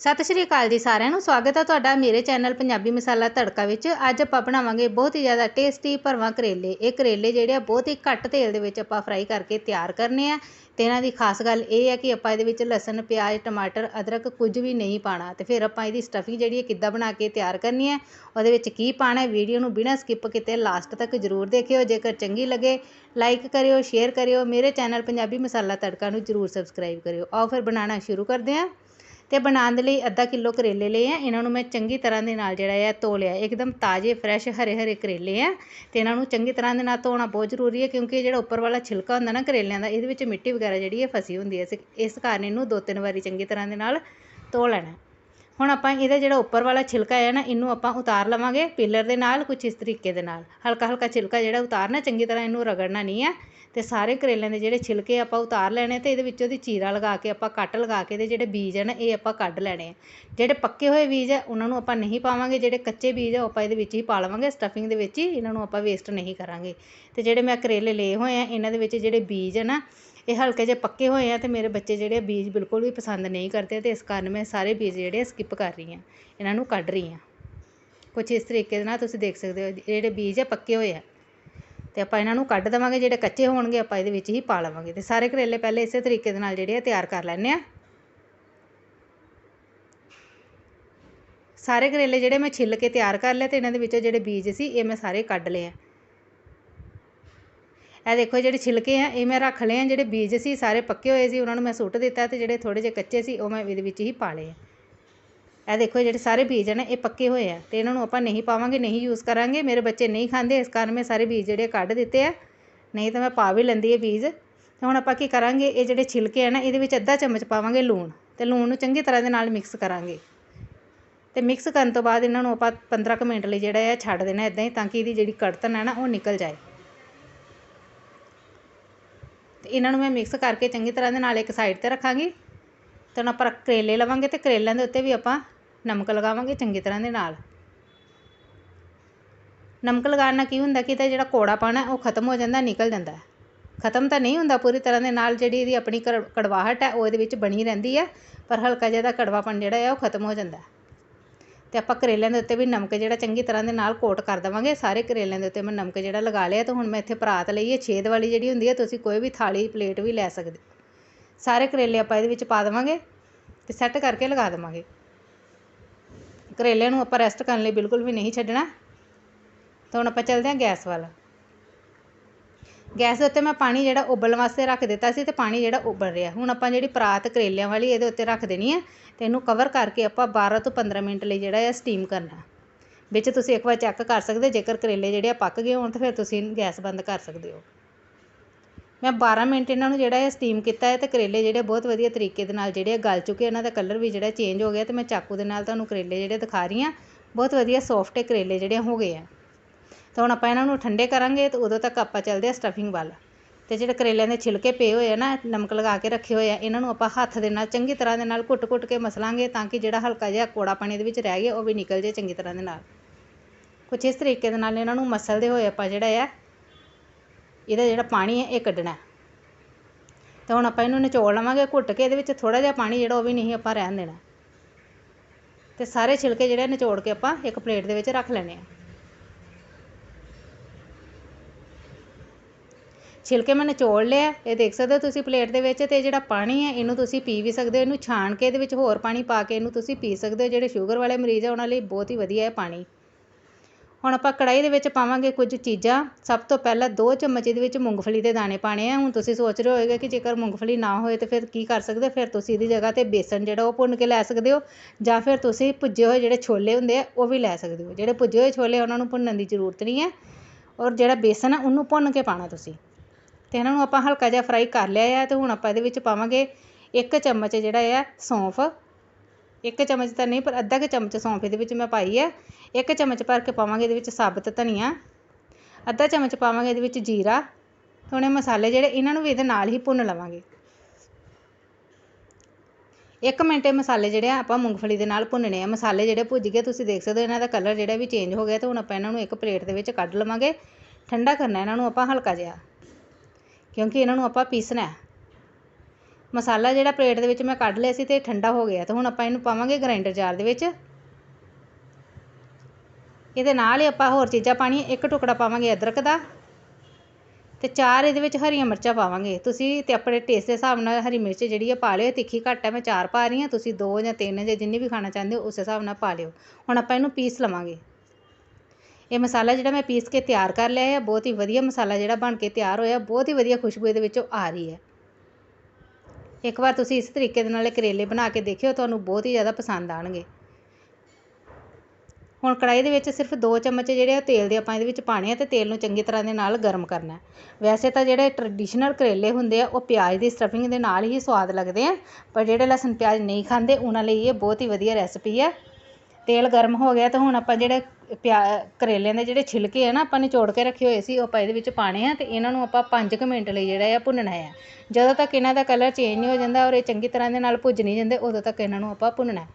ਸਤਿ ਸ਼੍ਰੀ ਅਕਾਲ ਜੀ ਸਾਰਿਆਂ ਨੂੰ। ਸਵਾਗਤ ਹੈ ਤੁਹਾਡਾ ਮੇਰੇ ਚੈਨਲ ਪੰਜਾਬੀ ਮਸਾਲਾ ਤੜਕਾ ਵਿੱਚ। ਅੱਜ ਆਪਾਂ ਬਣਾਵਾਂਗੇ ਬਹੁਤ ਹੀ ਜ਼ਿਆਦਾ ਟੇਸਟੀ ਭਰਵਾਂ ਕਰੇਲੇ। ਇਹ ਕਰੇਲੇ ਜਿਹੜੇ ਆ ਬਹੁਤ ਹੀ ਘੱਟ ਤੇਲ ਦੇ ਵਿੱਚ ਆਪਾਂ ਫਰਾਈ ਕਰਕੇ ਤਿਆਰ ਕਰਨੇ ਆ। ਤੇ ਇਹਨਾਂ ਦੀ ਖਾਸ ਗੱਲ ਇਹ ਹੈ ਕਿ ਆਪਾਂ ਇਹਦੇ ਵਿੱਚ ਲਸਣ, ਪਿਆਜ਼, ਟਮਾਟਰ, ਅਦਰਕ ਕੁਝ ਵੀ ਨਹੀਂ ਪਾਣਾ ਤੇ ਫਿਰ ਆਪਾਂ ਇਹਦੀ ਸਟਫਿੰਗ ਜਿਹੜੀ ਹੈ ਕਿੱਦਾਂ ਬਣਾ ਕੇ ਤਿਆਰ ਕਰਨੀ ਹੈ ਉਹਦੇ ਵਿੱਚ ਕੀ ਪਾਣਾ ਹੈ ਵੀਡੀਓ ਨੂੰ ਬਿਨਾਂ ਸਕਿਪ ਕੀਤੇ ਲਾਸਟ ਤੱਕ ਜ਼ਰੂਰ ਦੇਖਿਓ। ਜੇਕਰ ਚੰਗੀ ਲੱਗੇ ਲਾਈਕ ਕਰਿਓ ਸ਼ੇਅਰ ਕਰਿਓ। ਮੇਰੇ ਚੈਨਲ ਪੰਜਾਬੀ ਮਸਾਲਾ ਤੜਕਾ ਨੂੰ ਜ਼ਰੂਰ ਸਬਸਕ੍ਰਾਈਬ ਕਰਿਓ। ਆਓ ਫਿਰ ਬਣਾਉਣਾ ਸ਼ੁਰੂ ਕਰਦੇ ਹਾਂ ਅਤੇ ਬਣਾਉਣ ਦੇ ਲਈ ਅੱਧਾ ਕਿਲੋ ਕਰੇਲੇ ਲਏ ਆ। ਇਹਨਾਂ ਨੂੰ ਮੈਂ ਚੰਗੀ ਤਰ੍ਹਾਂ ਦੇ ਨਾਲ ਜਿਹੜਾ ਆ ਧੋ ਲਿਆ। ਇੱਕਦਮ ਤਾਜ਼ੇ, ਫਰੈਸ਼ ਹਰੇ ਹਰੇ ਕਰੇਲੇ ਆ। ਅਤੇ ਇਹਨਾਂ ਨੂੰ ਚੰਗੀ ਤਰ੍ਹਾਂ ਦੇ ਨਾਲ ਧੋਣਾ ਬਹੁਤ ਜ਼ਰੂਰੀ ਹੈ ਕਿਉਂਕਿ ਜਿਹੜਾ ਉੱਪਰ ਵਾਲਾ ਛਿਲਕਾ ਹੁੰਦਾ ਨਾ ਕਰੇਲਿਆਂ ਦਾ, ਇਹਦੇ ਵਿੱਚ ਮਿੱਟੀ ਵਗੈਰਾ ਜਿਹੜੀ ਹੈ ਫਸੀ ਹੁੰਦੀ ਹੈ ਇਸ ਕਾਰਨ ਇਹਨੂੰ ਦੋ ਤਿੰਨ ਵਾਰੀ ਚੰਗੀ ਤਰ੍ਹਾਂ ਦੇ ਨਾਲ ਧੋ ਲੈਣਾ। ਹੁਣ ਆਪਾਂ ਇਹਦਾ ਜਿਹੜਾ ਉੱਪਰ ਵਾਲਾ ਛਿਲਕਾ ਹੈ ਨਾ, ਇਹਨੂੰ ਆਪਾਂ ਉਤਾਰ ਲਵਾਂਗੇ ਪਿਲਰ ਦੇ ਨਾਲ ਕੁਝ ਇਸ ਤਰੀਕੇ ਦੇ ਨਾਲ। ਹਲਕਾ ਹਲਕਾ ਛਿਲਕਾ ਜਿਹੜਾ ਉਤਾਰਨਾ, ਚੰਗੀ ਤਰ੍ਹਾਂ ਇਹਨੂੰ ਰਗੜਨਾ ਨਹੀਂ ਹੈ। ਤੇ ਸਾਰੇ ਕਰੇਲਿਆਂ ਦੇ ਜਿਹੜੇ ਛਿਲਕੇ ਆਪਾਂ ਉਤਾਰ ਲੈਣੇ ਤੇ ਇਹਦੇ ਵਿੱਚੋਂ ਦੀ ਚੀਰਾ ਲਗਾ ਕੇ ਆਪਾਂ ਕੱਟ ਲਗਾ ਕੇ ਦੇ ਜਿਹੜੇ ਬੀਜ ਹਨ ਇਹ ਆਪਾਂ ਕੱਢ ਲੈਣੇ ਆ। ਜਿਹੜੇ ਪੱਕੇ ਹੋਏ ਬੀਜ ਆ, ਉਹਨਾਂ ਨੂੰ ਆਪਾਂ ਨਹੀਂ ਪਾਵਾਂਗੇ, ਜਿਹੜੇ ਕੱਚੇ ਬੀਜ ਆ, ਉਹ ਆਪਾਂ ਇਹਦੇ ਵਿੱਚ ਹੀ ਪਾ ਲਵਾਂਗੇ ਸਟਫਿੰਗ ਦੇ ਵਿੱਚ ਹੀ, ਇਹਨਾਂ ਨੂੰ ਆਪਾਂ ਵੇਸਟ ਨਹੀਂ ਕਰਾਂਗੇ। ਤੇ ਜਿਹੜੇ ਮੈਂ ਕਰੇਲੇ ਲਏ ਹੋਏ ਆ, ਇਹਨਾਂ ਦੇ ਵਿੱਚ ਜਿਹੜੇ ਬੀਜ ਆ ਨਾ ਇਹ ਹਲਕੇ ਜੇ ਪੱਕੇ ਹੋਏ ਆ ਤੇ ਮੇਰੇ ਬੱਚੇ ਜਿਹੜੇ ਬੀਜ ਬਿਲਕੁਲ ਵੀ ਪਸੰਦ ਨਹੀਂ ਕਰਦੇ ਤੇ ਇਸ ਕਾਰਨ ਮੈਂ ਸਾਰੇ ਬੀਜ ਜਿਹੜੇ ਸਕਿਪ ਕਰ ਰਹੀ ਹਾਂ, ਇਹਨਾਂ ਨੂੰ ਕੱਢ ਰਹੀ ਹਾਂ। ਕੁਝ ਇਸ ਤਰੀਕੇ ਦੇ ਨਾਲ ਤੁਸੀਂ ਦੇਖ ਸਕਦੇ ਹੋ ਜਿਹੜੇ ਬੀਜ ਆ ਪੱਕੇ ਹੋਏ ਆ। ਤੇ ਆਪਾਂ ਇਹਨਾਂ ਨੂੰ ਕੱਢ ਦੇਵਾਂਗੇ, ਜਿਹੜੇ ਕੱਚੇ ਹੋਣਗੇ ਆਪਾਂ ਇਹਦੇ ਵਿੱਚ ਹੀ ਪਾ ਲਵਾਂਗੇ ਤੇ ਸਾਰੇ ਕਰੇਲੇ ਪਹਿਲੇ ਇਸੇ ਤਰੀਕੇ ਦੇ ਨਾਲ ਜਿਹੜੇ ਆ ਤਿਆਰ ਕਰ ਲੈਣੇ ਆ ਸਾਰੇ ਕਰੇਲੇ ਜਿਹੜੇ ਮੈਂ ਛਿੱਲ ਕੇ ਤਿਆਰ ਕਰ ਲਿਆ ਤੇ ਇਹਨਾਂ ਦੇ ਵਿੱਚੋਂ ਜਿਹੜੇ ਬੀਜ ਸੀ, ਇਹ ਮੈਂ ਸਾਰੇ ਕੱਢ ਲਏ ਆ। ਇਹ ਦੇਖੋ ਜਿਹੜੇ ਛਿਲਕੇ ਆ, ਇਹ ਮੈਂ ਰੱਖ ਲਏ ਆ, ਜਿਹੜੇ ਬੀਜ ਸੀ, ਸਾਰੇ ਪੱਕੇ ਹੋਏ ਸੀ, ਉਹਨਾਂ ਨੂੰ ਮੈਂ ਸੁੱਟ ਦਿੱਤਾ ਅਤੇ ਜਿਹੜੇ ਥੋੜ੍ਹੇ ਜਿਹੇ ਕੱਚੇ ਸੀ, ਉਹ ਮੈਂ ਇਹਦੇ ਵਿੱਚ ਹੀ ਪਾ ਲਏ ਆ। ਇਹ ਦੇਖੋ ਜਿਹੜੇ ਸਾਰੇ ਬੀਜ ਨੇ, ਇਹ ਪੱਕੇ ਹੋਏ ਆ ਅਤੇ ਇਹਨਾਂ ਨੂੰ ਆਪਾਂ ਨਹੀਂ ਪਾਵਾਂਗੇ, ਨਹੀਂ ਯੂਜ਼ ਕਰਾਂਗੇ, ਮੇਰੇ ਬੱਚੇ ਨਹੀਂ ਖਾਂਦੇ, ਇਸ ਕਾਰਨ ਮੈਂ ਸਾਰੇ ਬੀਜ ਜਿਹੜੇ ਕੱਢ ਦਿੱਤੇ ਆ। ਨਹੀਂ ਤਾਂ ਮੈਂ ਪਾ ਵੀ ਲੈਂਦੀ ਇਹ ਬੀਜ। ਤੇ ਹੁਣ ਆਪਾਂ ਕੀ ਕਰਾਂਗੇ, ਇਹ ਜਿਹੜੇ ਛਿਲਕੇ ਆ ਨਾ, ਇਹਦੇ ਵਿੱਚ ਅੱਧਾ ਚਮਚ ਪਾਵਾਂਗੇ ਲੂਣ ਅਤੇ ਲੂਣ ਨੂੰ ਚੰਗੀ ਤਰ੍ਹਾਂ ਦੇ ਨਾਲ ਮਿਕਸ ਕਰਾਂਗੇ। ਅਤੇ ਮਿਕਸ ਕਰਨ ਤੋਂ ਬਾਅਦ ਇਹਨਾਂ ਨੂੰ ਆਪਾਂ 15 ਕੁ ਮਿੰਟ ਲਈ ਜਿਹੜਾ ਹੈ ਛੱਡ ਦੇਣਾ ਇਦਾਂ ਹੀ, ਤਾਂ ਕਿ ਇਹਦੀ ਜਿਹੜੀ ਕੜਤਨ ਹੈ ਨਾ, ਉਹ ਨਿਕਲ ਜਾਏ। ਤੇ ਇਹਨਾਂ ਨੂੰ ਮੈਂ ਮਿਕਸ ਕਰਕੇ ਚੰਗੀ ਤਰ੍ਹਾਂ ਦੇ ਨਾਲ ਇੱਕ ਸਾਈਡ ਤੇ ਰੱਖਾਂਗੀ। ਤੇ ਹੁਣ ਆਪਾਂ ਕਰੇਲੇ ਲਵਾਂਗੇ ਤੇ ਕਰੇਲਿਆਂ ਦੇ ਉੱਤੇ ਵੀ ਆਪਾਂ ਨਮਕ ਲਗਾਵਾਂਗੇ ਚੰਗੀ ਤਰ੍ਹਾਂ ਦੇ ਨਾਲ। ਨਮਕ ਲਗਾਉਣ ਨਾਲ ਕੀ ਹੁੰਦਾ ਕਿ ਇਹਦਾ ਜਿਹੜਾ ਕੋੜਾਪਣ ਹੈ ਉਹ ਖਤਮ ਹੋ ਜਾਂਦਾ, ਨਿਕਲ ਜਾਂਦਾ ਖਤਮ ਤਾਂ ਨਹੀਂ ਹੁੰਦਾ ਪੂਰੀ ਤਰ੍ਹਾਂ ਦੇ ਨਾਲ, ਜਿਹੜੀ ਇਹਦੀ ਆਪਣੀ ਕੜਵਾਹਟ ਹੈ ਉਹ ਇਹਦੇ ਵਿੱਚ ਬਣੀ ਰਹਿੰਦੀ ਹੈ। ਪਰ ਹਲਕਾ ਜਿਹਾ ਦਾ ਕੜਵਾਪਣ ਜਿਹੜਾ ਹੈ ਉਹ ਖਤਮ ਹੋ ਜਾਂਦਾ ਅਤੇ ਆਪਾਂ ਕਰੇਲਿਆਂ ਦੇ ਉੱਤੇ ਵੀ ਨਮਕ ਜਿਹੜਾ ਚੰਗੀ ਤਰ੍ਹਾਂ ਦੇ ਨਾਲ ਕੋਟ ਕਰ ਦੇਵਾਂਗੇ, ਸਾਰੇ ਕਰੇਲਿਆਂ ਦੇ ਉੱਤੇ ਮੈਂ ਨਮਕ ਜਿਹੜਾ ਲਗਾ ਲਿਆ ਅਤੇ ਹੁਣ ਮੈਂ ਇੱਥੇ ਪਰਾਤ ਲਈ ਹੈ, ਛੇਦ ਵਾਲੀ ਜਿਹੜੀ ਹੁੰਦੀ ਹੈ, ਤੁਸੀਂ ਕੋਈ ਵੀ ਥਾਲੀ, ਪਲੇਟ ਵੀ ਲੈ ਸਕਦੇ। ਸਾਰੇ ਕਰੇਲੇ ਆਪਾਂ ਇਹਦੇ ਵਿੱਚ ਪਾ ਦੇਵਾਂਗੇ ਅਤੇ ਸੈੱਟ ਕਰਕੇ ਲਗਾ ਦੇਵਾਂਗੇ। ਕਰੇਲਿਆਂ ਨੂੰ ਆਪਾਂ ਰੈਸਟ ਕਰਨ ਲਈ ਬਿਲਕੁਲ ਵੀ ਨਹੀਂ ਛੱਡਣਾ। ਤਾਂ ਹੁਣ ਆਪਾਂ ਚੱਲਦੇ ਹਾਂ ਗੈਸ ਵੱਲ। ਗੈਸ ਦੇ ਉੱਤੇ ਮੈਂ ਪਾਣੀ ਜਿਹੜਾ ਉਬਲਣ ਵਾਸਤੇ ਰੱਖ ਦਿੱਤਾ ਸੀ ਅਤੇ ਪਾਣੀ ਜਿਹੜਾ ਉਬਲ ਰਿਹਾ। ਹੁਣ ਆਪਾਂ ਜਿਹੜੀ ਪਰਾਤ ਕਰੇਲਿਆਂ ਵਾਲੀ ਇਹਦੇ ਉੱਤੇ ਰੱਖ ਦੇਣੀ ਹੈ ਅਤੇ ਇਹਨੂੰ ਕਵਰ ਕਰਕੇ ਆਪਾਂ 12 ਤੋਂ 15 ਮਿੰਟ ਲਈ ਜਿਹੜਾ ਹੈ ਸਟੀਮ ਕਰਨਾ। ਵਿੱਚ ਤੁਸੀਂ ਇੱਕ ਵਾਰ ਚੈੱਕ ਕਰ ਸਕਦੇ ਜੇਕਰ ਕਰੇਲੇ ਜਿਹੜੇ ਆ ਪੱਕ ਗਏ ਹੋਣ ਤਾਂ ਫਿਰ ਤੁਸੀਂ ਗੈਸ ਬੰਦ ਕਰ ਸਕਦੇ ਹੋ। ਮੈਂ 12 ਮਿੰਟ ਇਹਨਾਂ ਨੂੰ ਜਿਹੜਾ ਹੈ ਸਟੀਮ ਕੀਤਾ ਹੈ ਤੇ ਕਰੇਲੇ ਜਿਹੜੇ ਬਹੁਤ ਵਧੀਆ ਤਰੀਕੇ ਦੇ ਨਾਲ ਜਿਹੜੇ ਗਲ ਚੁੱਕੇ ਇਹਨਾਂ ਦਾ ਕਲਰ ਵੀ ਜਿਹੜਾ ਚੇਂਜ ਹੋ ਗਿਆ ਤੇ ਮੈਂ ਚਾਕੂ ਦੇ ਨਾਲ ਤੁਹਾਨੂੰ ਕਰੇਲੇ ਜਿਹੜੇ ਦਿਖਾ ਰਹੀ ਹਾਂ। ਬਹੁਤ ਵਧੀਆ ਸੌਫਟ ਕਰੇਲੇ ਜਿਹੜੇ ਹੋ ਗਏ ਆ। ਤਾਂ ਹੁਣ ਆਪਾਂ ਇਹਨਾਂ ਨੂੰ ਠੰਡੇ ਕਰਾਂਗੇ ਤੇ ਉਦੋਂ ਤੱਕ ਆਪਾਂ ਚੱਲਦੇ ਆ ਸਟਫਿੰਗ ਵੱਲ। ਤੇ ਜਿਹੜੇ ਕਰੇਲਿਆਂ ਦੇ ਛਿਲਕੇ ਪਏ ਹੋਏ ਆ ਨਾ, ਨਮਕ ਲਗਾ ਕੇ ਰੱਖੇ ਹੋਏ ਆ, ਇਹਨਾਂ ਨੂੰ ਆਪਾਂ ਹੱਥ ਦੇ ਨਾਲ ਚੰਗੀ ਤਰ੍ਹਾਂ ਦੇ ਨਾਲ ਘੁੱਟ-ਘੁੱਟ ਕੇ ਮਸਲਾਂਗੇ ਤਾਂ ਕਿ ਜਿਹੜਾ ਹਲਕਾ ਜਿਹਾ ਕੋੜਾ ਪਾਣੀ ਦੇ ਵਿੱਚ ਰਹਿ ਗਿਆ, ਉਹ ਵੀ ਨਿਕਲ ਜੇ ਚੰਗੀ ਤਰ੍ਹਾਂ ਦੇ ਨਾਲ। ਕੁਝ ਇਸ ਤਰੀਕੇ ਦੇ ਨਾਲ ਇਹਨਾਂ ਨੂੰ ਮਸਲਦੇ ਹੋਏ ਆਪਾਂ ਜਿਹੜਾ ਆ, ਇਹਦਾ ਜਿਹੜਾ ਪਾਣੀ ਹੈ ਇਹ ਕੱਢਣਾ। ਤਾਂ ਹੁਣ ਆਪਾਂ ਇਹਨੂੰ ਨਿਚੋੜ ਲਵਾਂਗੇ ਘੁੱਟ ਕੇ, ਇਹਦੇ ਵਿੱਚ ਥੋੜਾ ਜਿਹਾ ਪਾਣੀ ਜਿਹੜਾ ਉਹ ਵੀ ਨਹੀਂ ਆਪਾਂ ਰਹਿਣ ਦੇਣਾ। ਤੇ ਸਾਰੇ ਛਿਲਕੇ ਜਿਹੜੇ ਨਿਚੋੜ ਕੇ ਆਪਾਂ ਇੱਕ ਪਲੇਟ ਦੇ ਵਿੱਚ ਰੱਖ ਲੈਣੇ ਆ। ਛਿਲਕੇ ਮੈਂ ਨਿਚੋੜ ਲਿਆ, ਇਹ ਦੇਖ ਸਕਦੇ ਹੋ ਤੁਸੀਂ ਪਲੇਟ ਦੇ ਵਿੱਚ, ਤੇ ਜਿਹੜਾ ਪਾਣੀ ਹੈ, ਇਹਨੂੰ ਤੁਸੀਂ ਪੀ ਵੀ ਸਕਦੇ ਹੋ, ਇਹਨੂੰ ਛਾਣ ਕੇ ਇਹਦੇ ਵਿੱਚ ਹੋਰ ਪਾਣੀ ਪਾ ਕੇ ਇਹਨੂੰ ਤੁਸੀਂ ਪੀ ਸਕਦੇ ਹੋ, ਜਿਹੜੇ ਸ਼ੂਗਰ ਵਾਲੇ ਮਰੀਜ਼ ਆ, ਉਹਨਾਂ ਲਈ ਬਹੁਤ ਹੀ ਵਧੀਆ ਹੈ ਪਾਣੀ। ਹੁਣ ਆਪਾਂ ਕੜਾਈ ਦੇ ਵਿੱਚ ਪਾਵਾਂਗੇ ਕੁਝ ਚੀਜ਼ਾਂ, ਸਭ ਤੋਂ ਪਹਿਲਾਂ 2 ਚਮਚ ਇਹਦੇ ਵਿੱਚ ਮੂੰਗਫਲੀ ਦੇ ਦਾਣੇ ਪਾਣੇ ਆ। ਹੁਣ ਤੁਸੀਂ ਸੋਚ ਰਹੇ ਹੋਏਗੇ ਕਿ ਜੇਕਰ ਮੂੰਗਫਲੀ ਨਾ ਹੋਏ ਤਾਂ ਫਿਰ ਕੀ ਕਰ ਸਕਦੇ ਫਿਰ ਤੁਸੀਂ ਇਹਦੀ ਜਗ੍ਹਾ ਤੇ ਬੇਸਨ ਜਿਹੜਾ ਉਹ ਭੁੰਨ ਕੇ ਲੈ ਸਕਦੇ ਹੋ, ਜਾਂ ਫਿਰ ਤੁਸੀਂ ਭੁੱਜੇ ਹੋਏ ਜਿਹੜੇ ਛੋਲੇ ਹੁੰਦੇ ਆ, ਉਹ ਵੀ ਲੈ ਸਕਦੇ ਹੋ। ਜਿਹੜੇ ਭੁੱਜੇ ਹੋਏ ਛੋਲੇ ਉਹਨਾਂ ਨੂੰ ਭੁੰਨਣ ਦੀ ਜ਼ਰੂਰਤ ਨਹੀਂ ਹੈ, ਔਰ ਜਿਹੜਾ ਬੇਸਨ ਆ, ਉਹਨੂੰ ਭੁੰਨ ਕੇ ਪਾਣਾ ਤੁਸੀਂ। ਅਤੇ ਇਹਨਾਂ ਨੂੰ ਆਪਾਂ ਹਲਕਾ ਜਿਹਾ ਫਰਾਈ ਕਰ ਲਿਆ ਆ ਅਤੇ ਹੁਣ ਆਪਾਂ ਇਹਦੇ ਵਿੱਚ ਪਾਵਾਂਗੇ ਇੱਕ ਚਮਚ ਜਿਹੜਾ ਆ ਸੌਂਫ। ਇੱਕ ਚਮਚ ਤਾਂ ਨਹੀਂ, ਪਰ ਅੱਧਾ ਕੁ ਚਮਚ ਸੌਂਫ ਇਹਦੇ ਵਿੱਚ ਮੈਂ ਪਾਈ ਹੈ ਇੱਕ ਚਮਚ ਭਰ ਕੇ ਪਾਵਾਂਗੇ ਇਹਦੇ ਵਿੱਚ ਸਾਬਤ ਧਨੀਆ। ਅੱਧਾ ਚਮਚ ਪਾਵਾਂਗੇ ਇਹਦੇ ਵਿੱਚ ਜੀਰਾ। ਥੋੜੇ ਮਸਾਲੇ ਜਿਹੜੇ ਇਹਨਾਂ ਨੂੰ ਵੀ ਇਹਦੇ ਨਾਲ ਹੀ ਭੁੰਨ ਲਵਾਂਗੇ। ਇੱਕ ਮਿੰਟ ਇਹ ਮਸਾਲੇ ਜਿਹੜੇ ਆ ਆਪਾਂ ਮੂੰਗਫਲੀ ਦੇ ਨਾਲ ਭੁੰਨਣੇ ਆ। ਮਸਾਲੇ ਜਿਹੜੇ ਭੁੱਜ ਗਏ, ਤੁਸੀਂ ਦੇਖ ਸਕਦੇ ਹੋ, ਇਹਨਾਂ ਦਾ ਕਲਰ ਜਿਹੜਾ ਵੀ ਚੇਂਜ ਹੋ ਗਿਆ ਤੇ ਹੁਣ ਆਪਾਂ ਇਹਨਾਂ ਨੂੰ ਇੱਕ ਪਲੇਟ ਦੇ ਵਿੱਚ ਕੱਢ ਲਵਾਂਗੇ। ਠੰਡਾ ਕਰਨਾ ਇਹਨਾਂ ਨੂੰ ਆਪਾਂ ਹਲਕਾ ਜਿਹਾ। ਕਿਉਂਕਿ ਇਹਨਾਂ ਨੂੰ ਆਪਾਂ ਪੀਸਣਾ ਹੈ। ਮਸਾਲਾ ਜਿਹੜਾ ਪਲੇਟ ਦੇ ਵਿੱਚ ਮੈਂ ਕੱਢ ਲਿਆ ਸੀ ਤੇ ਠੰਡਾ ਹੋ ਗਿਆ। ਤੇ ਹੁਣ ਆਪਾਂ ਇਹਨੂੰ ਪਾਵਾਂਗੇ ਗ੍ਰਾਈਂਡਰ ਜਾਰ ਦੇ ਵਿੱਚ। ਇਹਦੇ ਨਾਲ ਹੀ ਆਪਾਂ ਹੋਰ ਚੀਜ਼ਾਂ ਪਾਣੀਆਂ ਇੱਕ ਟੁਕੜਾ ਪਾਵਾਂਗੇ ਅਦਰਕ ਦਾ। ਤੇ ਚਾਰ ਇਹਦੇ ਵਿੱਚ ਹਰੀਆਂ ਮਿਰਚਾਂ ਪਾਵਾਂਗੇ। ਤੁਸੀਂ ਤੇ ਆਪਣੇ ਟੇਸਟ ਦੇ ਹਿਸਾਬ ਨਾਲ ਹਰੀ ਮਿਰਚ ਜਿਹੜੀ ਆ ਪਾ ਲਿਓ। ਤਿੱਖੀ ਘੱਟ ਹੈ ਮੈਂ ਚਾਰ ਪਾ ਰਹੀ ਹਾਂ। ਤੁਸੀਂ ਦੋ ਜਾਂ ਤਿੰਨ ਜਾਂ ਜਿੰਨੀ ਵੀ ਖਾਣਾ ਚਾਹੁੰਦੇ ਹੋ, ਉਸ ਹਿਸਾਬ ਨਾਲ ਪਾ ਲਿਓ। ਹੁਣ ਆਪਾਂ ਇਹਨੂੰ ਪੀਸ ਲਵਾਂਗੇ। ਇਹ ਮਸਾਲਾ ਜਿਹੜਾ ਮੈਂ ਪੀਸ ਕੇ ਤਿਆਰ ਕਰ ਲਿਆ ਹੈ, ਬਹੁਤ ਹੀ ਵਧੀਆ ਮਸਾਲਾ ਜਿਹੜਾ ਬਣ ਕੇ ਤਿਆਰ ਹੋਇਆ, ਬਹੁਤ ਹੀ ਵਧੀਆ ਖੁਸ਼ਬੂ ਇਹਦੇ ਵਿੱਚੋਂ ਆ ਰਹੀ ਹੈ। ਇੱਕ ਵਾਰ ਤੁਸੀਂ ਇਸ ਤਰੀਕੇ ਦੇ ਨਾਲ ਇਹ ਕਰੇਲੇ ਬਣਾ ਕੇ ਦੇਖਿਓ, ਤੁਹਾਨੂੰ ਬਹੁਤ ਹੀ ਜ਼ਿਆਦਾ ਪਸੰਦ ਆਣਗੇ ਹੁਣ ਕੜਾਈ ਦੇ ਵਿੱਚ ਸਿਰਫ 2 ਚਮਚ ਜਿਹੜੇ ਆ ਤੇਲ ਦੇ ਆਪਾਂ ਇਹਦੇ ਵਿੱਚ ਪਾਣੇ ਆ ਤੇ ਤੇਲ ਨੂੰ ਚੰਗੀ ਤਰ੍ਹਾਂ ਦੇ ਨਾਲ ਗਰਮ ਕਰਨਾ ਵੈਸੇ ਤਾਂ ਜਿਹੜੇ ਟ੍ਰੈਡੀਸ਼ਨਲ ਕਰੇਲੇ ਹੁੰਦੇ ਆ, ਉਹ ਪਿਆਜ਼ ਦੀ ਸਟਫਿੰਗ ਦੇ ਨਾਲ ਹੀ ਸਵਾਦ ਲੱਗਦੇ ਆ, ਪਰ ਜਿਹੜੇ ਲਸਣ ਪਿਆਜ਼ ਨਹੀਂ ਖਾਂਦੇ, ਉਹਨਾਂ ਲਈ ਇਹ ਬਹੁਤ ਹੀ ਵਧੀਆ ਰੈਸਪੀ ਹੈ। ਤੇਲ ਗਰਮ ਹੋ ਗਿਆ ਤਾਂ ਹੁਣ ਆਪਾਂ ਜਿਹੜੇ ਪਿਆ ਕਰੇਲਿਆਂ ਦੇ ਜਿਹੜੇ ਛਿਲਕੇ ਆ ਨਾ ਆਪਾਂ ਨਿਚੋੜ ਕੇ ਰੱਖੇ ਹੋਏ ਸੀ, ਉਹ ਆਪਾਂ ਇਹਦੇ ਵਿੱਚ ਪਾਣੇ ਆ ਅਤੇ ਇਹਨਾਂ ਨੂੰ ਆਪਾਂ ਪੰਜ ਕੁ ਮਿੰਟ ਲਈ ਜਿਹੜਾ ਆ ਭੁੰਨਣਾ ਆ। ਜਦੋਂ ਤੱਕ ਇਹਨਾਂ ਦਾ ਕਲਰ ਚੇਂਜ ਨਹੀਂ ਹੋ ਜਾਂਦਾ ਔਰ ਇਹ ਚੰਗੀ ਤਰ੍ਹਾਂ ਦੇ ਨਾਲ ਭੁੱਜ ਨਹੀਂ ਜਾਂਦੇ, ਉਦੋਂ ਤੱਕ ਇਹਨਾਂ ਨੂੰ ਆਪਾਂ ਭੁੰਨਣਾ।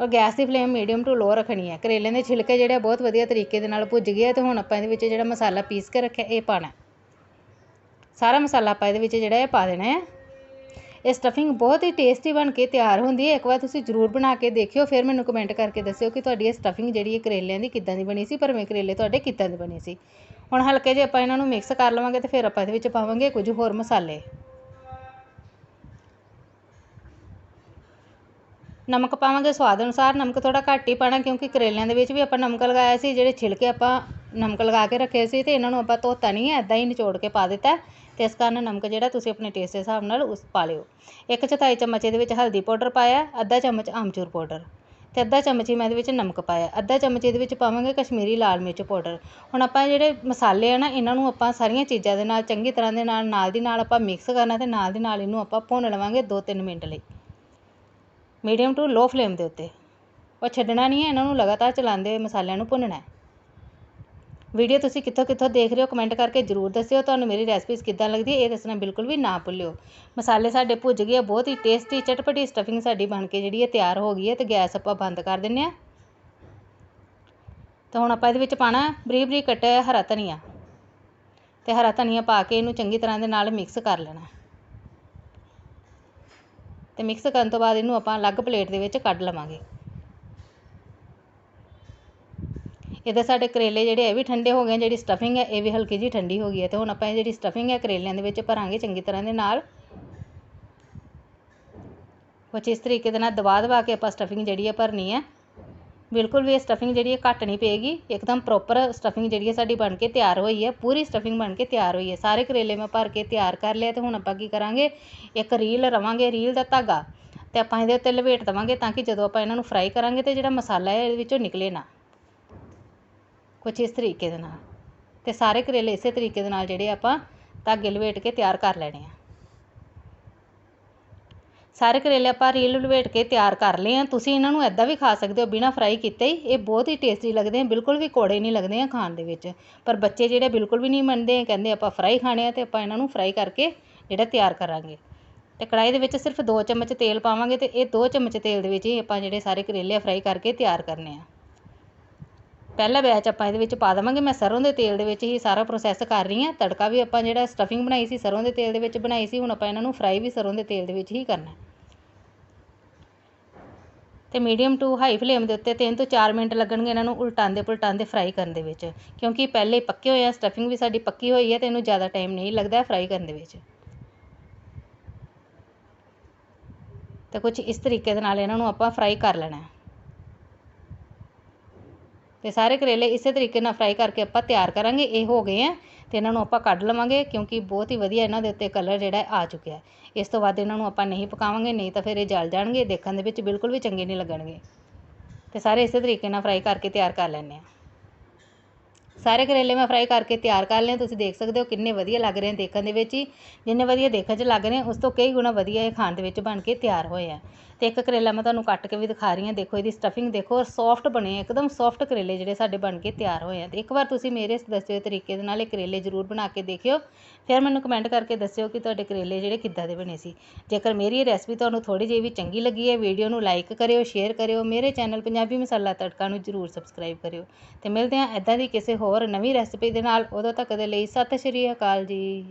ਔਰ ਗੈਸ ਦੀ ਫਲੇਮ ਮੀਡੀਅਮ ਟੂ ਲੋ ਰੱਖਣੀ ਹੈ ਕਰੇਲਿਆਂ ਦੇ ਛਿਲਕੇ ਜਿਹੜੇ ਬਹੁਤ ਵਧੀਆ ਤਰੀਕੇ ਦੇ ਨਾਲ ਭੁੱਜ ਗਏ ਆ ਤੇ ਹੁਣ ਆਪਾਂ ਇਹਦੇ ਵਿੱਚ ਜਿਹੜਾ ਮਸਾਲਾ ਪੀਸ ਕੇ ਰੱਖਿਆ, ਇਹ ਪਾਣਾ ਸਾਰਾ ਮਸਾਲਾ ਆਪਾਂ ਇਹਦੇ ਵਿੱਚ ਜਿਹੜਾ ਇਹ ਪਾ ਦੇਣਾ ਹੈ ਇਹ ਸਟਫਿੰਗ ਬਹੁਤ ਹੀ ਟੇਸਟੀ ਬਣ ਕੇ ਤਿਆਰ ਹੁੰਦੀ ਹੈ। ਇੱਕ ਵਾਰ ਤੁਸੀਂ ਜ਼ਰੂਰ ਬਣਾ ਕੇ ਦੇਖਿਓ, ਫਿਰ ਮੈਨੂੰ ਕਮੈਂਟ ਕਰਕੇ ਦੱਸਿਓ ਕਿ ਤੁਹਾਡੀ ਇਹ ਸਟਫਿੰਗ ਜਿਹੜੀ ਹੈ ਕਰੇਲਿਆਂ ਦੀ ਕਿੱਦਾਂ ਦੀ ਬਣੀ ਸੀ ਭਰਵੇਂ ਕਰੇਲੇ ਤੁਹਾਡੇ ਕਿੱਦਾਂ ਦੇ ਬਣੇ ਸੀ। ਹੁਣ ਹਲਕੇ ਜਿਹੇ ਆਪਾਂ ਇਹਨਾਂ ਨੂੰ ਮਿਕਸ ਕਰ ਲਵਾਂਗੇ ਤੇ ਫਿਰ ਆਪਾਂ ਇਹਦੇ ਵਿੱਚ ਪਾਵਾਂਗੇ ਕੁਝ ਹੋਰ ਮਸਾਲੇ। ਨਮਕ ਪਾਵਾਂਗੇ ਸਵਾਦ ਅਨੁਸਾਰ, ਨਮਕ ਥੋੜਾ ਘੱਟ ਹੀ ਪਾਣਾ ਕਿਉਂਕਿ ਕਰੇਲਿਆਂ ਦੇ ਵਿੱਚ ਵੀ ਆਪਾਂ ਨਮਕ ਲਗਾਇਆ ਸੀ, ਜਿਹੜੇ ਛਿਲਕੇ ਆਪਾਂ ਨਮਕ ਲਗਾ ਕੇ ਰੱਖੇ ਸੀ ਤੇ ਇਹਨਾਂ ਨੂੰ ਆਪਾਂ ਧੋਤਾ ਨਹੀਂ ਹੈ ਐਦਾਂ ਹੀ ਨਿਚੋੜ ਕੇ ਪਾ ਦਿੱਤਾ ਤੇ ਇਸ ਕਾਰਨ ਨਮਕ ਜਿਹੜਾ ਤੁਸੀਂ ਆਪਣੇ ਟੇਸਟ ਦੇ ਹਿਸਾਬ ਨਾਲ ਉਸ ਪਾ ਲਿਓ। ਇੱਕ ਚੌਥਾਈ ਚਮਚ ਇਹਦੇ ਵਿੱਚ ਹਲਦੀ ਪਾਊਡਰ ਪਾਇਆ, ਅੱਧਾ ਚਮਚ ਆਮਚੂਰ ਪਾਊਡਰ ਤੇ ਅੱਧਾ ਚਮਚ ਹੀ ਮੈਂ ਇਹਦੇ ਵਿੱਚ ਨਮਕ ਪਾਇਆ। ਅੱਧਾ ਚਮਚ ਇਹਦੇ ਵਿੱਚ ਪਾਵਾਂਗੇ ਕਸ਼ਮੀਰੀ ਲਾਲ ਮਿਰਚ ਪਾਊਡਰ। ਹੁਣ ਆਪਾਂ ਜਿਹੜੇ ਮਸਾਲੇ ਆ ਨਾ, ਇਹਨਾਂ ਨੂੰ ਆਪਾਂ ਸਾਰੀਆਂ ਚੀਜ਼ਾਂ ਦੇ ਨਾਲ, ਚੰਗੀ ਤਰ੍ਹਾਂ ਦੇ ਨਾਲ ਨਾਲ ਦੀ ਨਾਲ ਆਪਾਂ ਮਿਕਸ ਕਰਨਾ ਤੇ ਨਾਲ ਦੀ ਨਾਲ ਇਹਨੂੰ ਆਪਾਂ ਭੁੰਨ ਲਵਾਂਗੇ 2-3 ਮਿੰਟ ਲਈ। ਮੀਡੀਅਮ ਟੂ ਲੋ ਫਲੇਮ ਦੇ ਉੱਤੇ। ਉਹ ਛੱਡਣਾ ਨਹੀਂ ਹੈ, ਇਹਨਾਂ ਨੂੰ ਲਗਾਤਾਰ ਚਲਾਉਂਦੇ ਹੋਏ ਮਸਾਲਿਆਂ ਨੂੰ ਭੁੰਨਣਾ ਹੈ। ਵੀਡੀਓ ਤੁਸੀਂ ਕਿੱਥੋਂ ਕਿੱਥੋਂ ਦੇਖ ਰਹੇ ਹੋ ਕਮੈਂਟ ਕਰਕੇ ਜ਼ਰੂਰ ਦੱਸਿਓ। ਤੁਹਾਨੂੰ ਮੇਰੀ ਰੈਸਪੀਸ ਕਿੱਦਾਂ ਲੱਗਦੀ ਹੈ ਇਹ ਦੱਸਣਾ ਬਿਲਕੁਲ ਵੀ ਨਾ ਭੁੱਲਿਓ। ਮਸਾਲੇ ਸਾਡੇ ਭੁੱਜ ਗਏ ਬਹੁਤ ਹੀ ਟੇਸਟੀ ਚਟਪਟੀ ਸਟਫਿੰਗ ਸਾਡੀ ਬਣ ਕੇ ਜਿਹੜੀ ਹੈ ਤਿਆਰ ਹੋ ਗਈ ਹੈ ਤੇ ਗੈਸ ਆਪਾਂ ਬੰਦ ਕਰ ਦਿੰਨੇ ਆ ਤਾਂ ਹੁਣ ਆਪਾਂ ਇਹਦੇ ਵਿੱਚ ਪਾਣਾ ਬਰੀਕ ਬਰੀਕ ਕੱਟਿਆ ਹਰਾ ਧਨੀਆ। ਤੇ ਹਰਾ ਧਨੀਆ ਪਾ ਕੇ ਇਹਨੂੰ ਚੰਗੀ ਤਰ੍ਹਾਂ ਦੇ ਨਾਲ ਮਿਕਸ ਕਰ ਲੈਣਾ। ਤੇ ਮਿਕਸ ਕਰਨ ਤੋਂ ਬਾਅਦ ਇਹਨੂੰ ਆਪਾਂ ਅਲੱਗ ਪਲੇਟ ਦੇ ਵਿੱਚ ਕੱਢ ਲਵਾਂਗੇ। ਇਹਦੇ ਸਾਡੇ ਕਰੇਲੇ ਜਿਹੜੇ ਇਹ ਵੀ ਠੰਡੇ ਹੋ ਗਏ ਜਿਹੜੀ ਸਟਫਿੰਗ ਹੈ ਇਹ ਵੀ ਹਲਕੀ ਜੀ ਠੰਡੀ ਹੋ ਗਈ ਹੈ ਤੇ ਹੁਣ ਆਪਾਂ ਇਹ ਜਿਹੜੀ ਸਟਫਿੰਗ ਹੈ ਕਰੇਲਿਆਂ ਦੇ ਵਿੱਚ ਭਰਾਂਗੇ ਚੰਗੀ ਤਰ੍ਹਾਂ ਦੇ ਨਾਲ। ਕੁਛ ਇਸ ਤਰੀਕੇ ਦੇ ਨਾਲ ਦਬਾ ਦਬਾ ਕੇ ਆਪਾਂ ਸਟਫਿੰਗ ਜਿਹੜੀ ਹੈ ਭਰਨੀ ਹੈ ਬਿਲਕੁਲ ਵੀ ਇਹ ਸਟਫਿੰਗ ਜਿਹੜੀ ਹੈ ਘੱਟ ਨਹੀਂ ਪਏਗੀ, ਇੱਕਦਮ ਪ੍ਰੋਪਰ ਸਟਫਿੰਗ ਜਿਹੜੀ ਹੈ ਸਾਡੀ ਬਣ ਕੇ ਤਿਆਰ ਹੋਈ ਹੈ ਪੂਰੀ ਸਟਫਿੰਗ ਬਣ ਕੇ ਤਿਆਰ ਹੋਈ ਹੈ ਸਾਰੇ ਕਰੇਲੇ ਮੈਂ ਭਰ ਕੇ ਤਿਆਰ ਕਰ ਲਿਆ ਤੇ ਹੁਣ ਆਪਾਂ ਕੀ ਕਰਾਂਗੇ, ਇੱਕ ਰੀਲ ਰਵਾਂਗੇ ਰੀਲ ਦਾ ਧਾਗਾ ਤੇ ਆਪਾਂ ਇਹਦੇ ਉੱਤੇ ਲਪੇਟ ਦੇਵਾਂਗੇ ਤਾਂ ਕਿ ਜਦੋਂ ਆਪਾਂ ਇਹਨਾਂ ਨੂੰ ਫਰਾਈ ਕਰਾਂਗੇ ਤੇ ਜਿਹੜਾ ਮਸਾਲਾ ਹੈ ਇਹਦੇ ਵਿੱਚੋਂ ਨਿਕਲੇ ਨਾ। ਕੁਛ ਇਸ ਤਰੀਕੇ ਦੇ ਨਾਲ। ਤੇ ਸਾਰੇ ਕਰੇਲੇ ਇਸੇ ਤਰੀਕੇ ਦੇ ਨਾਲ ਜਿਹੜੇ ਆਪਾਂ ਧਾਗੇ ਲਪੇਟ ਕੇ ਤਿਆਰ ਕਰ ਲੈਣੇ ਆ। ਸਾਰੇ ਕਰੇਲੇ ਆਪਾਂ ਰੀਲ ਲਪੇਟ ਕੇ ਤਿਆਰ ਕਰ ਲਏ ਆ। ਤੁਸੀਂ ਇਹਨਾਂ ਨੂੰ ਐਦਾਂ ਵੀ ਖਾ ਸਕਦੇ ਹੋ, ਬਿਨਾ ਫਰਾਈ ਕੀਤੇ ਹੀ। ਇਹ ਬਹੁਤ ਹੀ ਟੇਸਟੀ ਲੱਗਦੇ ਆ, ਬਿਲਕੁਲ ਵੀ ਕੋੜੇ ਨਹੀਂ ਲੱਗਦੇ ਆ ਖਾਣ ਦੇ ਵਿੱਚ। ਪਰ ਬੱਚੇ ਜਿਹੜੇ ਬਿਲਕੁਲ ਵੀ ਨਹੀਂ ਮੰਨਦੇ ਕਹਿੰਦੇ ਆਪਾਂ ਫਰਾਈ ਖਾਣੇ ਆ ਤੇ ਆਪਾਂ ਇਹਨਾਂ ਨੂੰ ਫਰਾਈ ਕਰਕੇ ਜਿਹੜਾ ਤਿਆਰ ਕਰਾਂਗੇ। ਤੇ ਕੜਾਈ ਦੇ ਵਿੱਚ ਸਿਰਫ 2 ਚਮਚ ਤੇਲ ਪਾਵਾਂਗੇ ਤੇ ਇਹ 2 ਚਮਚ ਤੇਲ ਦੇ ਵਿੱਚ ਹੀ ਆਪਾਂ ਜਿਹੜੇ ਸਾਰੇ ਕਰੇਲੇ ਫਰਾਈ ਕਰਕੇ ਤਿਆਰ ਕਰਨੇ ਆ। ਪਹਿਲਾ ਬੈਚ ਆਪਾਂ ਇਹਦੇ ਵਿੱਚ ਪਾ ਦੇਵਾਂਗੇ, ਮੈਂ ਸਰੋਂ ਦੇ ਤੇਲ ਦੇ ਵਿੱਚ ਹੀ ਸਾਰਾ ਪ੍ਰੋਸੈਸ ਕਰ ਰਹੀ ਹਾਂ। ਤੜਕਾ ਵੀ ਆਪਾਂ ਜਿਹੜਾ ਸਟਫਿੰਗ ਬਣਾਈ ਸੀ, ਸਰੋਂ ਦੇ ਤੇਲ ਦੇ ਵਿੱਚ ਬਣਾਈ ਸੀ, ਹੁਣ ਆਪਾਂ ਇਹਨਾਂ ਨੂੰ ਫਰਾਈ ਵੀ ਸਰੋਂ ਦੇ ਤੇਲ ਦੇ ਵਿੱਚ ਹੀ ਕਰਨਾ ਤੇ ਮੀਡੀਅਮ ਟੂ ਹਾਈ ਫਲੇਮ ਦੇ ਉੱਤੇ 3 ਤੋਂ 4 ਮਿੰਟ ਲੱਗਣਗੇ ਇਹਨਾਂ ਨੂੰ ਉਲਟਾਉਂਦੇ ਪੁਲਟਾਉਂਦੇ ਫਰਾਈ ਕਰਨ ਦੇ ਵਿੱਚ। ਕਿਉਂਕਿ ਪਹਿਲੇ ਪੱਕੇ ਹੋਏ ਆ ਸਟਫਿੰਗ ਵੀ ਸਾਡੀ ਪੱਕੀ ਹੋਈ ਹੈ ਤੇ ਇਹਨੂੰ ਜ਼ਿਆਦਾ ਟਾਈਮ ਨਹੀਂ ਲੱਗਦਾ ਫਰਾਈ ਕਰਨ ਦੇ ਵਿੱਚ। ਤੇ ਕੁਝ ਇਸ ਤਰੀਕੇ ਦੇ ਨਾਲ ਇਹਨਾਂ ਨੂੰ ਆਪਾਂ ਫਰਾਈ ਕਰ ਲੈਣਾ ਤੇ ਸਾਰੇ ਕਰੇਲੇ ਇਸੇ ਤਰੀਕੇ ਨਾਲ ਫਰਾਈ ਕਰਕੇ ਆਪਾਂ ਤਿਆਰ ਕਰਾਂਗੇ। ਇਹ ਹੋ ਗਏ ਆ ਤੇ ਇਹਨਾਂ ਨੂੰ ਆਪਾਂ ਕੱਢ ਲਵਾਂਗੇ ਕਿਉਂਕਿ ਬਹੁਤ ਹੀ ਵਧੀਆ ਇਹਨਾਂ ਦੇ ਉੱਤੇ ਕਲਰ ਜਿਹੜਾ ਆ ਚੁੱਕਿਆ ਇਸ ਤੋਂ ਬਾਅਦ ਇਹਨਾਂ ਨੂੰ ਆਪਾਂ ਨਹੀਂ ਪਕਾਵਾਂਗੇ, ਨਹੀਂ ਤਾਂ ਫਿਰ ਇਹ ਜਲ ਜਾਣਗੇ, ਦੇਖਣ ਦੇ ਵਿੱਚ ਬਿਲਕੁਲ ਵੀ ਚੰਗੇ ਨਹੀਂ ਲੱਗਣਗੇ। ਤੇ ਸਾਰੇ ਇਸੇ ਤਰੀਕੇ ਨਾਲ ਫਰਾਈ ਕਰਕੇ ਤਿਆਰ ਕਰ ਲੈਣੇ ਆ ਸਾਰੇ ਕਰੇਲੇ ਮੈਂ ਫਰਾਈ ਕਰਕੇ ਤਿਆਰ ਕਰ ਲਿਆ ਤੁਸੀਂ ਦੇਖ ਸਕਦੇ ਹੋ ਕਿੰਨੇ ਵਧੀਆ ਲੱਗ ਰਹੇ ਨੇ ਦੇਖਣ ਦੇ ਵਿੱਚ ਹੀ। ਜਿੰਨੇ ਵਧੀਆ ਦੇਖਣ 'ਚ ਲੱਗ ਰਹੇ ਉਸ ਤੋਂ ਕਈ ਗੁਣਾ ਵਧੀਆ ਇਹ ਖਾਣ ਦੇ ਵਿੱਚ ਬਣ ਕੇ ਤਿਆਰ ਹੋਏ ਆ। ਤੇ ਇੱਕ ਕਰੇਲਾ ਮੈਂ ਤੁਹਾਨੂੰ ਕੱਟ ਕੇ ਵੀ ਦਿਖਾ ਰਹੀ ਹਾਂ। ਦੇਖੋ, ਇਹਦੀ ਸਟਫਿੰਗ ਦੇਖੋ, ਔਰ ਸੌਫਟ ਬਣੇ ਇੱਕਦਮ ਸੌਫਟ ਕਰੇਲੇ ਜਿਹੜੇ ਸਾਡੇ ਬਣ ਕੇ ਤਿਆਰ ਹੋਏ ਆ। ਤੇ ਇੱਕ ਵਾਰ ਤੁਸੀਂ ਮੇਰੇ ਇਸ ਦੱਸੇ ਹੋਏ ਤਰੀਕੇ ਦੇ ਨਾਲ ਇਹ ਕਰੇਲੇ ਜ਼ਰੂਰ ਬਣਾ ਕੇ ਦੇਖਿਓ। ਫਿਰ ਮੈਨੂੰ ਕਮੈਂਟ ਕਰਕੇ ਦੱਸਿਓ ਕਿ ਤੁਹਾਡੇ ਕਰੇਲੇ ਜਿਹੜੇ ਕਿੱਦਾਂ ਦੇ ਬਣੇ ਸੀ। ਜੇਕਰ ਮੇਰੀ ਇਹ ਰੈਸਪੀ ਤੁਹਾਨੂੰ ਥੋੜੀ ਜਿਹੀ ਵੀ ਚੰਗੀ ਲੱਗੀ ਹੈ ਵੀਡੀਓ ਨੂੰ ਲਾਈਕ ਕਰਿਓ ਸ਼ੇਅਰ ਕਰਿਓ, ਮੇਰੇ ਚੈਨਲ ਪੰਜਾਬੀ ਮਸਾਲਾ ਤੜਕਾ ਨੂੰ ਜ਼ਰੂਰ ਸਬਸਕ੍ਰਾਈਬ ਕਰਿਓ। ਤੇ ਮਿਲਦੇ ਹਾਂ ਐਦਾਂ ਦੀ ਕਿਸੇ ਹੋਰ ਨਵੀਂ ਰੈਸਪੀ ਦੇ ਨਾਲ। ਉਦੋਂ ਤੱਕ ਦੇ ਲਈ ਸਤਿ ਸ਼੍ਰੀ ਅਕਾਲ ਜੀ।